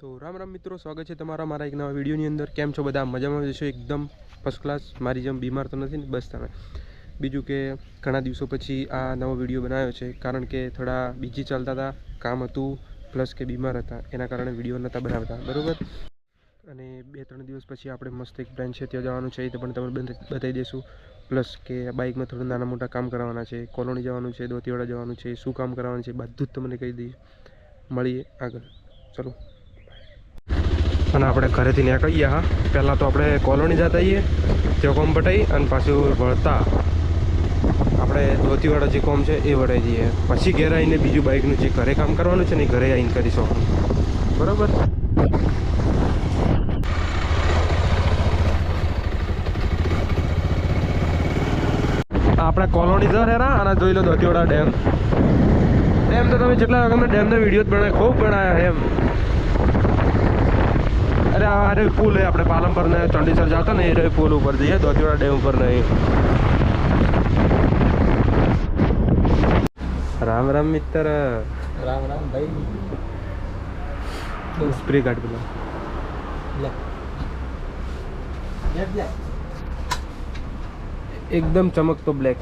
તો રામ રામ મિત્રો, સ્વાગત છે તમારા મારા એક નવા વિડીયોની અંદર. કેમ છો બધા? મજામાં જશો એકદમ ફર્સ્ટ ક્લાસ મારી જેમ બીમાર તો નથી ને? બસ તમે. બીજું કે, ઘણા દિવસો પછી આ નવો વીડિયો બનાવ્યો છે. કારણ કે થોડા બીજી ચાલતા હતા, કામ હતું પ્લસ કે બીમાર હતા. એના કારણે વીડિયો નહોતા બનાવતા. બરાબર? અને બે, ત્રણ દિવસ પછી આપણે મસ્ત એક પ્લાન છે, ત્યાં જવાનું છે. એ પણ તમને બતા- બતાવી દઈશું પ્લસ કે બાઇકમાં થોડું નાના મોટા કામ કરવાના છે. કોલોની જવાનું છે, દોતીવાડા જવાનું છે. શું કામ કરવાનું છે? બધું જ તમને કહી દઈએ. મળીએ આગળ. ચલો. અને આપણે ઘરેથી નીકળી ગયા, હા. પહેલાં તો આપણે કોલોની જતા આવીએ, ત્યાં કોમ પટાઈ અને પાછું વળતા. આપણે ધોતીવાળા જે કોમ છે એ વળાઈ જઈએ. પછી ઘરે આવીને બીજું બાઇકનું જે ઘરે કામ કરવાનું છે ને ઘરે આવીને કરી શકવાનું બરાબર? આપણે કોલોની જર હેરા અને જોઈ લો ધોતીવાડા ડેમ. ડેમ તો તમે જેટલા વખત ડેમના વીડિયો જ બનાવ્યા, ખૂબ બનાવ્યા એમ. અરે આ અરે પુલ હે આપણે પાલનપર ને ચંડીસર જતા ને એ રે પુલ ઉપર જઈએ દોતીવાડા ડેમ ઉપર નહીં રામ રામ મિત્ર. રામ રામ ભાઈ. સ્પ્રે કાઢ પેલા. એકદમ ચમકતો બ્લેક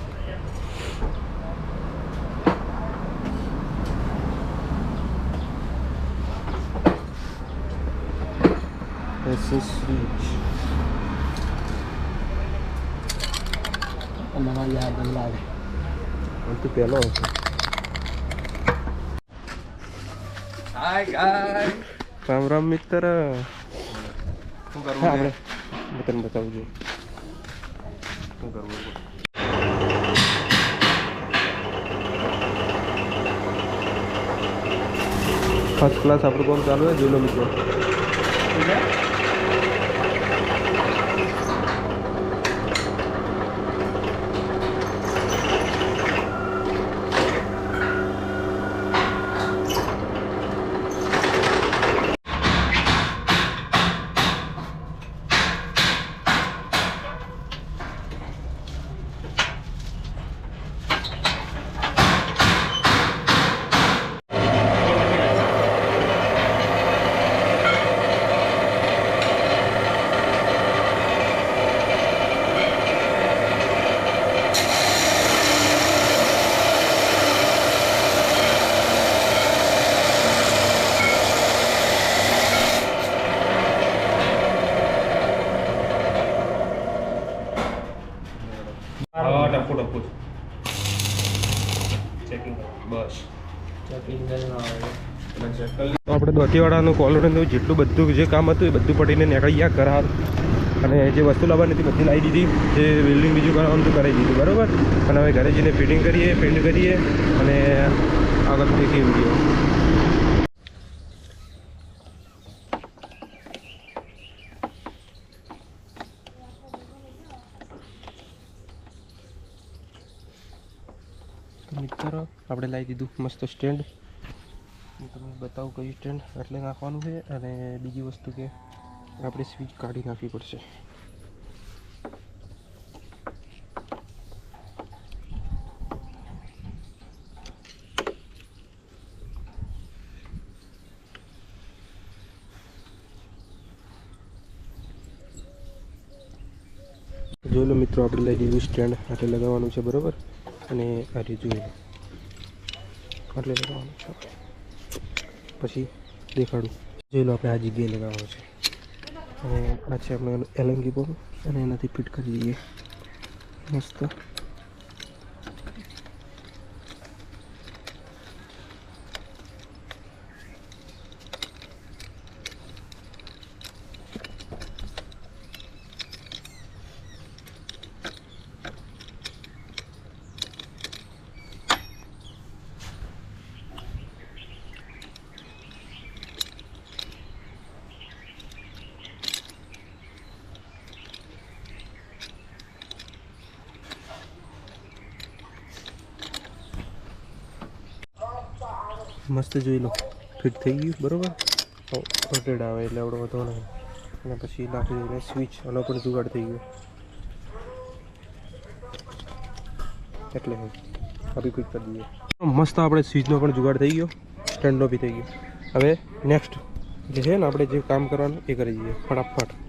સ્વિચ નવા યાદ લાવે તો પહેલો હાય ગાય રામ રામ મિત્ર શું હા આપણે હું તને બતાવું છું શું કરવું ફર્સ્ટ ક્લાસ આપણું કામ ચાલુ હોય જોઈ લો મિત્રો ચેકિંગ બસ. ચેકિંગ તો આપણે દોતીવાડાનું કોલોનીનું જેટલું બધું જે કામ હતું એ બધું પડીને નીકળી ગયા કરાર અને જે વસ્તુ લાવવાની હતી બધી લાવી દીધી. જે બિલ્ડિંગ બીજું કરવાનું હતું કરાવી દીધું બરાબર? અને હવે ઘરે જઈને ફિટિંગ કરીએ પેન્ટ કરીએ અને આગળ દેખીએ વીડિયો મિત્રો આપણે લાવી દીધું મસ્ત સ્ટેન્ડ. હું તમને બતાવું કયું સ્ટેન્ડ એટલે નાખવાનું છે અને બીજી વસ્તુ કે આપણે સ્વિચ કાઢી નાખવી પડશે. જોઈ લો મિત્રો, આપણે લઈ દીધું સ્ટેન્ડ. આટલે લગાવવાનું છે બરાબર? અને આ લો એટલે લગાવવાનું છે. પછી દેખાડું. જોઈ લો આપણે આ જગ્યાએ લગાવવાનું છે. અને આ છે આપણે એલંગી પર અને એનાથી ફિટ કરી દઈએ. મસ્ત. મસ્ત જોઈ લો. ફિટ થઈ ગયું, બરાબર? રોટેડ આવે એટલે આપણે વધો નહીં. અને પછી નાખી દઈને સ્વિચ આનો પણ જુગાડ થઈ ગયો. એટલે અભી ફિટ કરી દઈએ. મસ્ત આપણે સ્વિચનો પણ જુગાડ થઈ ગયો. સ્ટેન્ડનો બી થઈ ગયો. હવે નેક્સ્ટ જે છે ને આપણે જે કામ કરવાનું એ કરી દઈએ. ફટાફટ.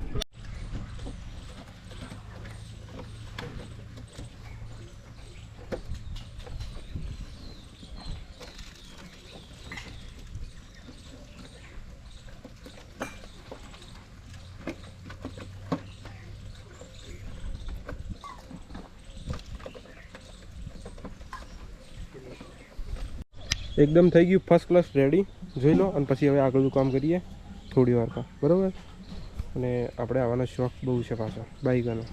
એકદમ થઈ ગયું ફર્સ્ટ ક્લાસ રેડી જોઈ લો, અને પછી હવે આગળનું કામ કરીએ. થોડી વારમાં બરાબર? અને આપણે આવવાનો શોખ બહુ છે પાછો. બાઈકનો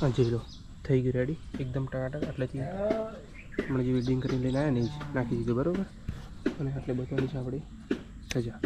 હા, જોઈ લો. થઈ ગયું રેડી એકદમ ટકાટક. એટલેથી હમણાં જે વેલ્ડિંગ કરીને લઈને આવ્યા ને નાખી દીધું. બરાબર? અને આટલે બધાની છે આપણી સજા.